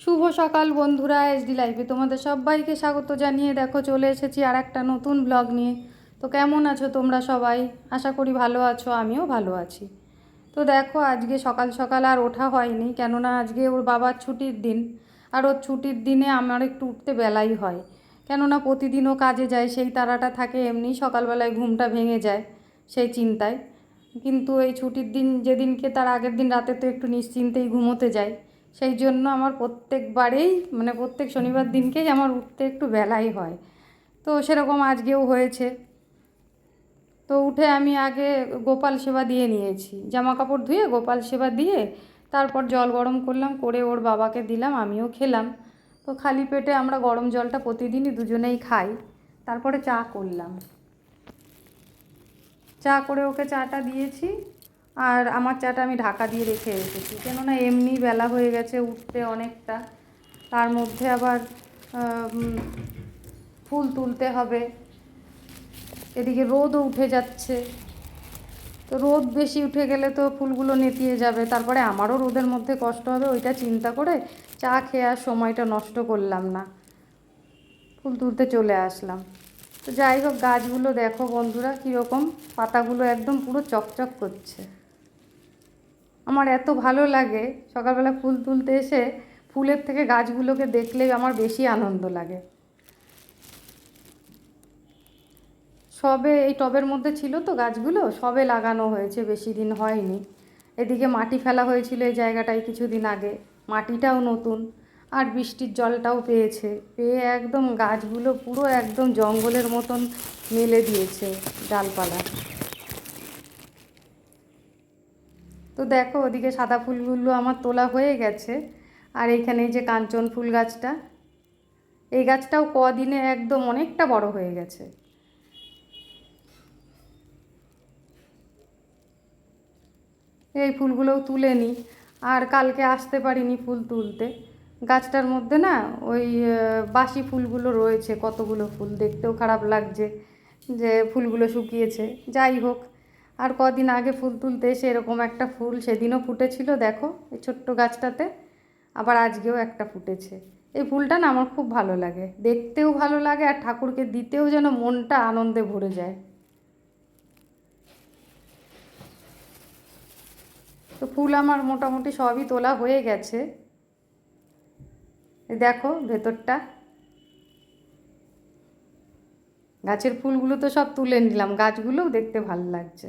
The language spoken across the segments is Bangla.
শুভ সকাল বন্ধুরা এসডি লাইফে তোমাদের সবাইকে স্বাগত জানিয়ে দেখো চলে এসেছি আর একটা নতুন ব্লগ নিয়ে। তো কেমন আছো তোমরা সবাই? আশা করি ভালো আছো, আমিও ভালো আছি। তো দেখো আজকে সকাল সকাল আর ওঠা হয়নি, কেননা আজকে ওর বাবার ছুটির দিন, আর ওর ছুটির দিনে আমার একটু উঠতে বেলাই হয়। কেননা প্রতিদিনও কাজে যায়, সেই তারাটা থাকে এমনি সকালবেলায় ঘুমটা ভেঙে যায়, সেই চিন্তায়। কিন্তু এই ছুটির দিন, যেদিনকে তার আগের দিন রাতে তো একটু নিশ্চিন্তেই ঘুমোতে যায়। সেই জন্য আমার প্রত্যেকবারেই মানে প্রত্যেক শনিবার দিনকেই আমার উঠতে একটু বেলাই হয়। তো সেরকম আজকেও হয়েছে। তো উঠে আমি আগে গোপাল সেবা দিয়ে নিয়েছি। জামা কাপড় ধুয়ে গোপাল সেবা দিয়ে তারপর জল গরম করলাম, করে ওর বাবাকে দিলাম, আমিও খেলাম। তো খালি পেটে আমরা গরম জলটা প্রতিদিনই দুজনেই খাই। তারপরে চা করলাম। চা করে ওকে চাটা দিয়েছি। আর আমার চাটা আমি ঢাকা দিয়ে রেখে এসেছি। কেননা এমনি বেলা হয়ে গেছে উঠতে অনেকটা। তার মধ্যে আবার ফুল তুলতে হবে। এদিকে রোদও উঠে যাচ্ছে। তো রোদ বেশি উঠে গেলে তো ফুলগুলো নেতিয়ে যাবে। তারপরে আমারও রোদের মধ্যে কষ্ট হবে, ওইটা চিন্তা করে চা খেয়ে আর সময়টা নষ্ট করলাম না। ফুল তুলতে চলে আসলাম। তো যাই হোক, গাছগুলো দেখো বন্ধুরা, কীরকম? পাতাগুলো একদম পুরো চকচক করছে। আমার এত ভালো লাগে। সকালবেলা ফুল তুলতে এসে ফুলের থেকে গাছগুলোকে দেখলে আমার বেশি আনন্দ লাগে। সবে এই টবের মধ্যে ছিল তো গাছগুলো, সবে লাগানো হয়েছে, বেশি দিন হয়নি। এদিকে মাটি ফেলা হয়েছিল এই জায়গাটায় কিছুদিন আগে। মাটিটাও নতুন। আর বৃষ্টির জলটাও পেয়েছে। পেয়ে একদম গাছগুলো পুরো একদম জঙ্গলের মতন মেলে দিয়েছে ডালপালা। তো দেখো ওদিকে সাদা ফুলগুলো আমার তোলা হয়ে গেছে। আর এইখানে যে কাঞ্চন ফুল গাছটা, এই গাছটাও কদিনে একদম অনেকটা বড় হয়ে গেছে। এই ফুলগুলোও তুলে নিই আর কালকে আসতে পারিনি ফুল তুলতে। গাছটার মধ্যে না ওই বাসি ফুলগুলো রয়েছে, কতগুলো ফুল, দেখতেও খারাপ লাগছে যে ফুলগুলো শুকিয়েছে। যাই হোক আর কদিন আগে ফুল তুলতে এসে এরকম একটা ফুল সেদিনও ফুটেছিল, দেখো, এই ছোট্ট গাছটাতে। আবার আজকেও একটা ফুটেছে। এই ফুলটা না আমার খুব ভালো লাগে। দেখতেও ভালো লাগে আর ঠাকুরকে দিতেও যেন মনটা আনন্দে ভরে যায়। তো ফুল আমার মোটামুটি সবই তোলা হয়ে গেছে। দেখো ভেতরটা। গাছের ফুলগুলো তো সব তুলে নিলাম। গাছগুলোও দেখতে ভালো লাগছে।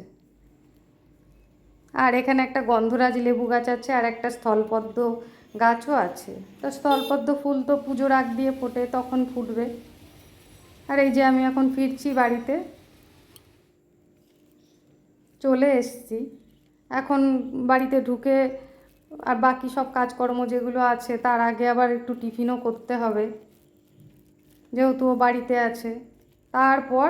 আর এখানে একটা গন্ধরাজ লেবু গাছ আছে আর একটা স্থলপদ্ম গাছও আছে। তো স্থলপদ্ম ফুল তো পুজোর আগ দিয়ে ফোটে, তখন ফুটবে। আর এই যে আমি এখন ফিরছি বাড়িতে, চলে এসছি। এখন বাড়িতে ঢুকে আর বাকি সব কাজকর্ম যেগুলো আছে, তার আগে আবার একটু টিফিনও করতে হবে, যেহেতু ও বাড়িতে আছে। তারপর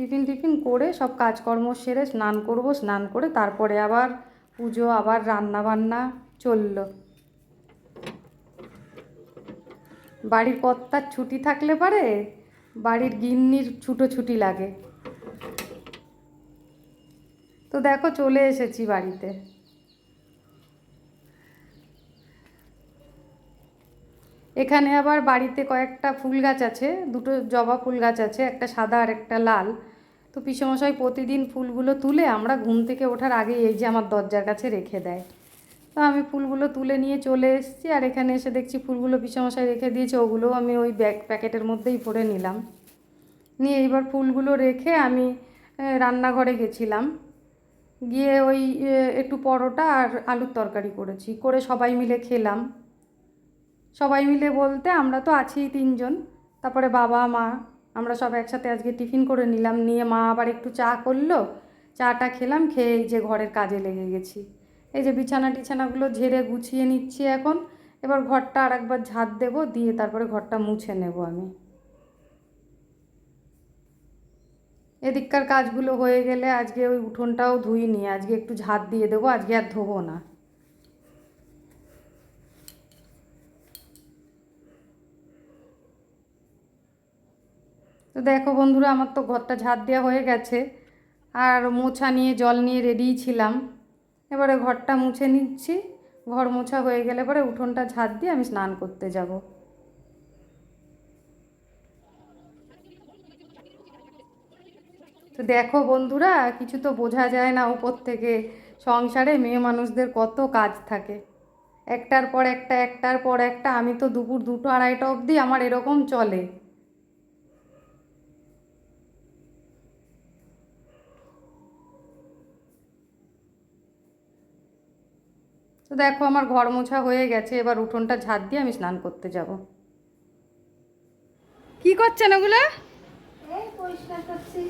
টিফিন টিফিন করে সব কাজকর্ম সেরে স্নান করব, স্নান করে তারপরে আবার পুজো, আবার রান্না বান্না চলল। বাড়ির কর্তার ছুটি থাকলে পারে, বাড়ির গিন্নির ছুটো ছুটি লাগে। তো দেখো চলে এসেছি বাড়িতে। এখানে আবার বাড়িতে কয়েকটা ফুল গাছ আছে, দুটো জবা ফুল গাছ আছে, একটা সাদা আর একটা লাল। তো পিসমশাই প্রতিদিন ফুলগুলো তুলে আমরা ঘুম থেকে ওঠার আগে এই যে আমার দরজার কাছে রেখে দেয়। তো আমি ফুলগুলো তুলে নিয়ে চলে এসেছি আর এখানে এসে দেখছি ফুলগুলো পিসমশাই রেখে দিয়েছে ওগুলো আমি ওই ব্যাগ প্যাকেটের মধ্যেই ভরে নিলাম। নিয়ে এইবার ফুলগুলো রেখে আমি রান্নাঘরে গেছিলাম। গিয়ে ওই একটু পরোটা আর আলুর তরকারি করেছি, করে সবাই মিলে খেলাম। সবাই মিলে বলতে আমরা তো আছি তিনজন, তারপরে বাবা, মা, আমরা সব একসাথে আজকে টিফিন করে নিলাম, নিয়ে মা আবার একটু চা করল, চাটা খেলাম, খেয়ে যে ঘরের কাজে লেগে গেছি। এই যে বিছানা টিছানাগুলো ঝেড়ে গুছিয়ে নিচ্ছি এখন, এবার ঘরটা আর একবার ঝাঁট দেবো, দিয়ে তারপরে ঘরটা মুছে নেব আমি। এদিককার কাজগুলো হয়ে গেলে আজকে ওই উঠোনটাও ধুইনি, আজকে একটু ঝাঁট দিয়ে দেবো, আজকে আর ধোবো না। তো দেখো বন্ধুরা, আমার তো ঘরটা ঝাঁট দেওয়া হয়ে গেছে। আর মোছা নিয়ে, জল নিয়ে রেডিই ছিলাম। এবারে ঘরটা মুছে নিচ্ছি। ঘর মোছা হয়ে গেলে পরে উঠোনটা ঝাড় দিয়ে আমি স্নান করতে যাব। তো দেখো বন্ধুরা, কিছু তো বোঝা যায় না উপর থেকে। সংসারে মেয়ে মানুষদের কত কাজ থাকে। একটার পর একটা, একটার পর একটা। আমি তো দুপুর দুটো, আড়াইটা অবধি আমার এরকম চলে। তো দেখো আমার ঘর মোছা হয়ে গেছে এবার উঠোনটা ঝাড় দিয়ে আমি স্নান করতে যাব। কি করছেন ওগুলো? পরিষ্কার করছি।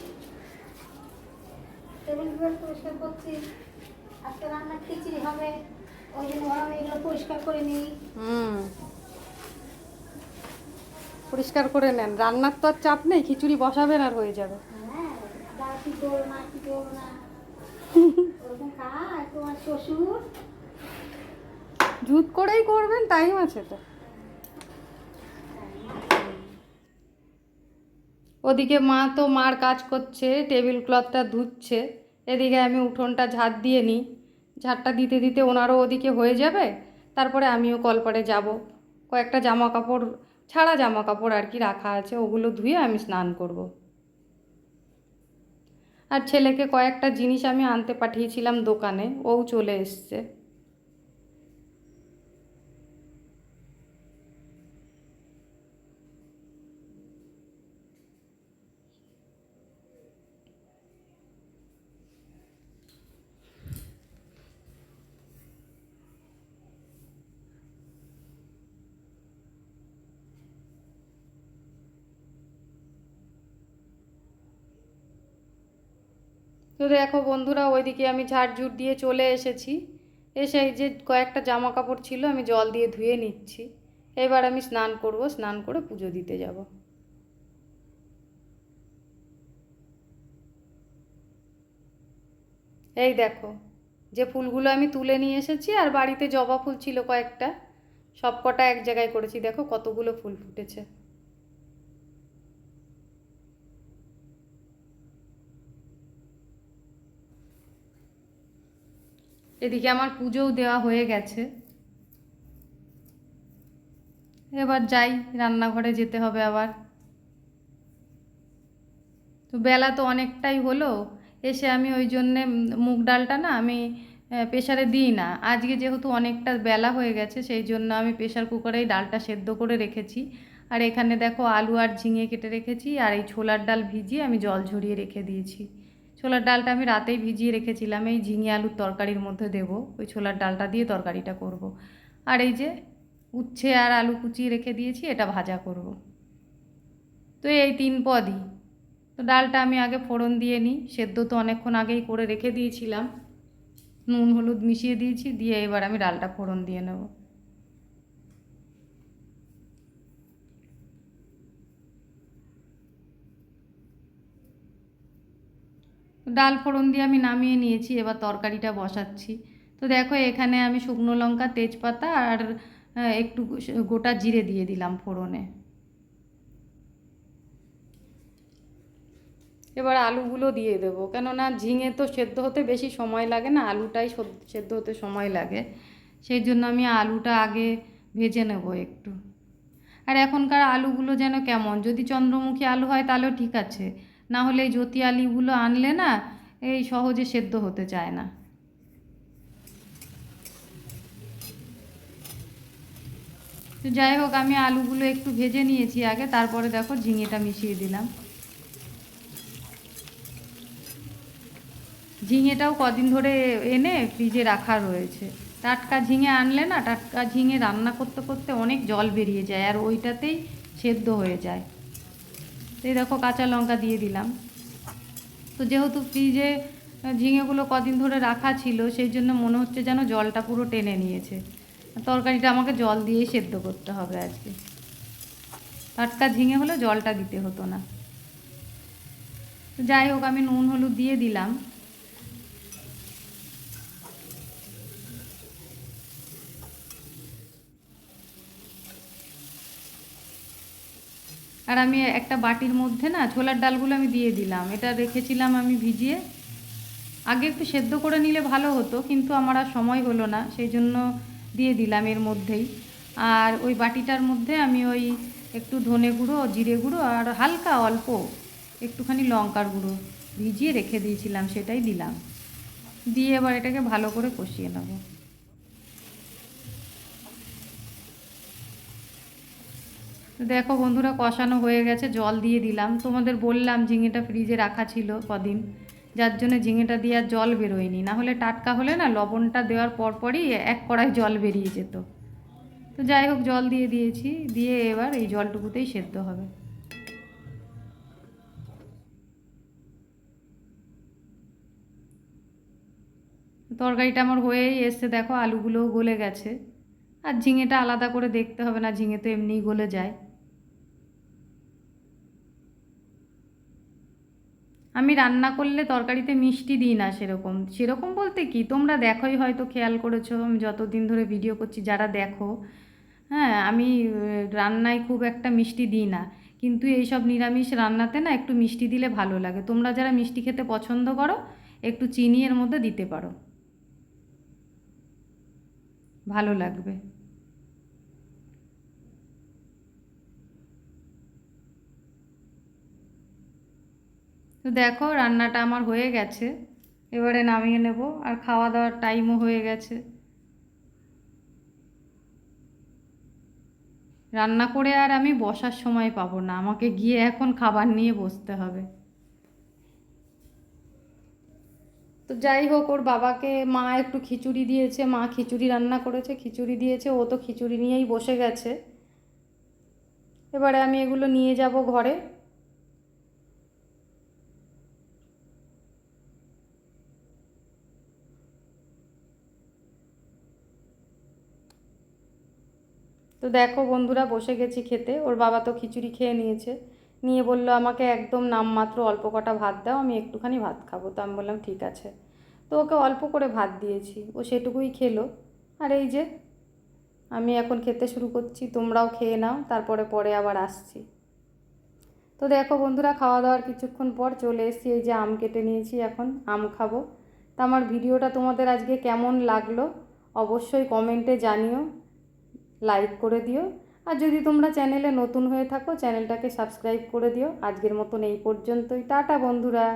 পরিষ্কার করছি। আজকে রান্না খিচুড়ি হবে ওই জন্য ভাবলাম এগুলো পরিষ্কার করে নিই। হুম। পরিষ্কার করে নেন। রান্নার তো আর চাপ নেই খিচুড়ি বসাবেন আর হয়ে যাবে। হ্যাঁ কি করো না কি করো না। ওরকম খায় তোমার শ্বশুর? জুত করেই করবেন, টাইম আছে তো। ওদিকে মা তো মার কাজ করছে, টেবিল ক্লথটা ধুচ্ছে। এদিকে আমি উঠোনটা ঝাড় দিয়ে নিই। ঝাড়টা দিতে দিতে ওনারও ওদিকে হয়ে যাবে, তারপরে আমিও কলপারে যাব। কয়েকটা জামা কাপড়, ছাড়া জামা কাপড় আর কি রাখা আছে, ওগুলো ধুয়ে আমি স্নান করব। আর ছেলেকে কয়েকটা জিনিস আমি আনতে পাঠিয়েছিলাম দোকানে, ও চলে এসছে। তো দেখো বন্ধুরা, ওইদিকে আমি ঝাড়ঝুট দিয়ে চলে এসেছি। এসে যে কয়েকটা জামা কাপড় ছিল, আমি জল দিয়ে ধুয়ে নিচ্ছি। এবার আমি স্নান করব, স্নান করে পুজো দিতে যাব। এই দেখো, যে ফুলগুলো আমি তুলে নিয়ে এসেছি, আর বাড়িতে জবা ফুল ছিল কয়েকটা সব কটা এক জায়গায় করেছি। দেখো কতগুলো ফুল ফুটেছে। এদিকে আমার পুজোও দেওয়া হয়ে গেছে। এবার যাই, রান্নাঘরে যেতে হবে আবার। তো বেলা তো অনেকটাই হলো, এসে আমি ওই জন্যে মুগ ডালটা না আমি প্রেশারে দিই না। আজকে যেহেতু অনেকটা বেলা হয়ে গেছে, সেই জন্য আমি প্রেশার কুকারেই ডালটা সেদ্ধ করে রেখেছি। আর এখানে দেখো আলু আর ঝিঙে কেটে রেখেছি, আর এই ছোলার ডাল ভিজিয়ে আমি জল ঝরিয়ে রেখে দিয়েছি। ছোলার ডালটা আমি রাতেই ভিজিয়ে রেখেছিলাম, এই ঝিঙে আলুর তরকারির মধ্যে দেবো, ওই ছোলার ডালটা দিয়ে তরকারিটা করব। আর এই যে উচ্ছে আর আলু কুচিয়ে রেখে দিয়েছি, এটা ভাজা করব। তো এই তিন পদই তো ডালটা আমি আগে ফোড়ন দিয়ে নিই, সেদ্ধ তো অনেকক্ষণ আগেই করে রেখে দিয়েছিলাম নুন, হলুদ মিশিয়ে দিয়েছি, দিয়ে এবার আমি ডালটা ফোড়ন দিয়ে নেব ডাল ফোড়ন দিয়ে আমি নামিয়ে নিয়েছি, এবার তরকারিটা বসাচ্ছি। তো দেখো, এখানে আমি শুকনো লঙ্কা, তেজপাতা আর একটু গোটা জিরে দিয়ে দিলাম ফোড়নে। এবার আলুগুলো দিয়ে দেবো, কেননা ঝিঙে তো সেদ্ধ হতে বেশি সময় লাগে না, আলুটাই সেদ্ধ হতে সময় লাগে। সেই জন্য আমি আলুটা আগে ভেজে নেব একটু। আর এখনকার আলুগুলো যেন কেমন, যদি চন্দ্রমুখী আলু হয় তাহলেও ঠিক আছে। না হলে এই জ্যোতি আলুগুলো আনলে না এই সহজে সেদ্ধ হতে চায় না। তো যাই হোক, আমি আলুগুলো একটু ভেজে নিয়েছি আগে, তারপরে দেখো ঝিঙেটা মিশিয়ে দিলাম। ঝিঙেটাও কদিন ধরে এনে ফ্রিজে রাখা রয়েছে। টাটকা ঝিঙে আনলে না, টাটকা ঝিঙে রান্না করতে করতে অনেক জল বেরিয়ে যায়, আর ওইটাতেই সেদ্ধ হয়ে যায়। এই দেখো কাঁচা লঙ্কা দিয়ে দিলাম। তো যেহেতু ফ্রিজে ঝিঙেগুলো কদিন ধরে রাখা ছিল, সেই জন্য মনে হচ্ছে যেন জলটা পুরো টেনে নিয়েছে। তরকারিটা আমাকে জল দিয়েই সেদ্ধ করতে হবে আজকে। টাটকা ঝিঙে হলে জলটা দিতে হতো না। যাই হোক, আমি নুন, হলুদ দিয়ে দিলাম। আর আমি একটা বাটির মধ্যে না ছোলার ডালগুলো আমি দিয়ে দিলাম। এটা রেখেছিলাম আমি ভিজিয়ে। আগে একটু সেদ্ধ করে নিলে ভালো হতো, কিন্তু আমার আর সময় হলো না, সেই জন্য দিয়ে দিলাম এর মধ্যেই। আর ওই বাটিটার মধ্যে আমি ওই একটু ধনে গুঁড়ো, জিরে গুঁড়ো আর হালকা অল্প একটুখানি লঙ্কার গুঁড়ো ভিজিয়ে রেখে দিয়েছিলাম, সেটাই দিলাম। দিয়ে এবার এটাকে ভালো করে কষিয়ে নেব। তো দেখো বন্ধুরা, কষানো হয়ে গেছে, জল দিয়ে দিলাম। তোমাদের বললাম ঝিঙেটা ফ্রিজে রাখা ছিল কদিন। যার জন্য ঝিঙেটা দিয়ে আর জল বেরোয়নি। না হলে টাটকা হলে না লবণটা দেওয়ার পরপরই এক কড়াই জল বেরিয়ে যেত। তো যাই হোক, জল দিয়ে দিয়েছি। দিয়ে এবার এই জলটুকুতেই সেদ্ধ হবে। তরকারিটা আমার হয়েই এসছে। দেখো, আলুগুলোও গলে গেছে। আর ঝিঙেটা আলাদা করে দেখতে হবে না, ঝিঙে তো এমনিই গলে যায়। আমি রান্না করলে তরকারিতে মিষ্টি দিই না সেরকম। সেরকম বলতে কি? তোমরা দেখোই হয়তো, খেয়াল করেছ, আমি যতদিন ধরে ভিডিও করছি, যারা দেখো হ্যাঁ আমি রান্নায় খুব একটা মিষ্টি দিই না। কিন্তু এইসব নিরামিষ রান্নাতে না একটু মিষ্টি দিলে ভালো লাগে। তোমরা যারা মিষ্টি খেতে পছন্দ করো, একটু চিনি এর মধ্যে দিতে পারো। ভালো লাগবে। দেখো রান্নাটা আমার হয়ে গেছে। এবারে নামিয়ে নেব আর খাওয়া দাওয়ার টাইমও হয়ে গেছে। রান্না করে আর আমি বসার সময় পাবো না, আমাকে গিয়ে এখন খাবার নিয়ে বসতে হবে। তো যাই হোক, ওর বাবাকে মা একটু খিচুড়ি দিয়েছে, মা খিচুড়ি রান্না করেছে, খিচুড়ি দিয়েছে, ও তো খিচুড়ি নিয়েই বসে গেছে। এবারে আমি এগুলো নিয়ে যাব ঘরে। তো দেখো বন্ধুরা, বসে গেছি খেতে। ওর বাবা তো খিচুড়ি খেয়ে নিয়েছে। নিয়ে বলল, আমাকে একদম নামমাত্র অল্প কটা ভাত দাও, আমি একটুখানি ভাত খাব। তো আমি বললাম, ঠিক আছে। তো ওকে অল্প করে ভাত দিয়েছি। ও সেটুকুই খেলো। আর এই যে, আমি এখন খেতে শুরু করছি। তোমরাও খেয়ে নাও, তারপরে পরে আবার আসছি। তো দেখো বন্ধুরা খাওয়া দাওয়ার কিছুক্ষণ পর চলে এসেছি। এই যে আম কেটে নিয়েছি এখন, আম খাব। তা আমার ভিডিওটা তোমাদের আজকে কেমন লাগল, অবশ্যই কমেন্টে জানিও। লাইক করে দিও। আর যদি তোমরা চ্যানেলে নতুন হয়ে থাকো চ্যানেলটাকে সাবস্ক্রাইব করে দিও। আজকের মতন এই পর্যন্তই। টাটা বন্ধুরা।